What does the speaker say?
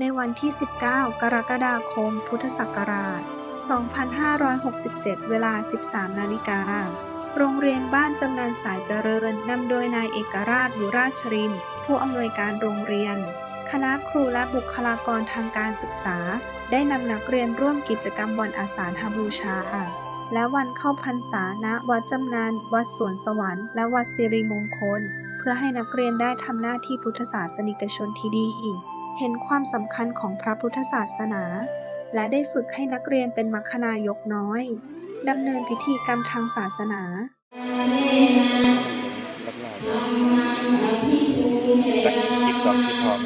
ในวันที่ 19 กรกฎาคม พุทธศักราช 2567 เวลา 13 นาฬิกา โรงเรียนบ้านจำนันสายเจริญนำโดยนายเอกราชบุราชริน ผู้อำนวยการโรงเรียน คณะครูและบุคลากรทางการศึกษา ได้นำนักเรียนร่วมกิจกรรมวันอาสาฬหบูชา และวันเข้าพรรษาณวัดจำนันวัดสวนสวรรค์ และวัดสิริมงคล เพื่อให้นักเรียนได้ทำหน้าที่พุทธศาสนิกชนที่ดีอีก เห็นความสำคัญของพระพุทธศาสนา และได้ฝึกให้นักเรียนเป็นมัคคณายกน้อยดำเนินพิธีกรรมทางศาสนาจิตสองจิตทอง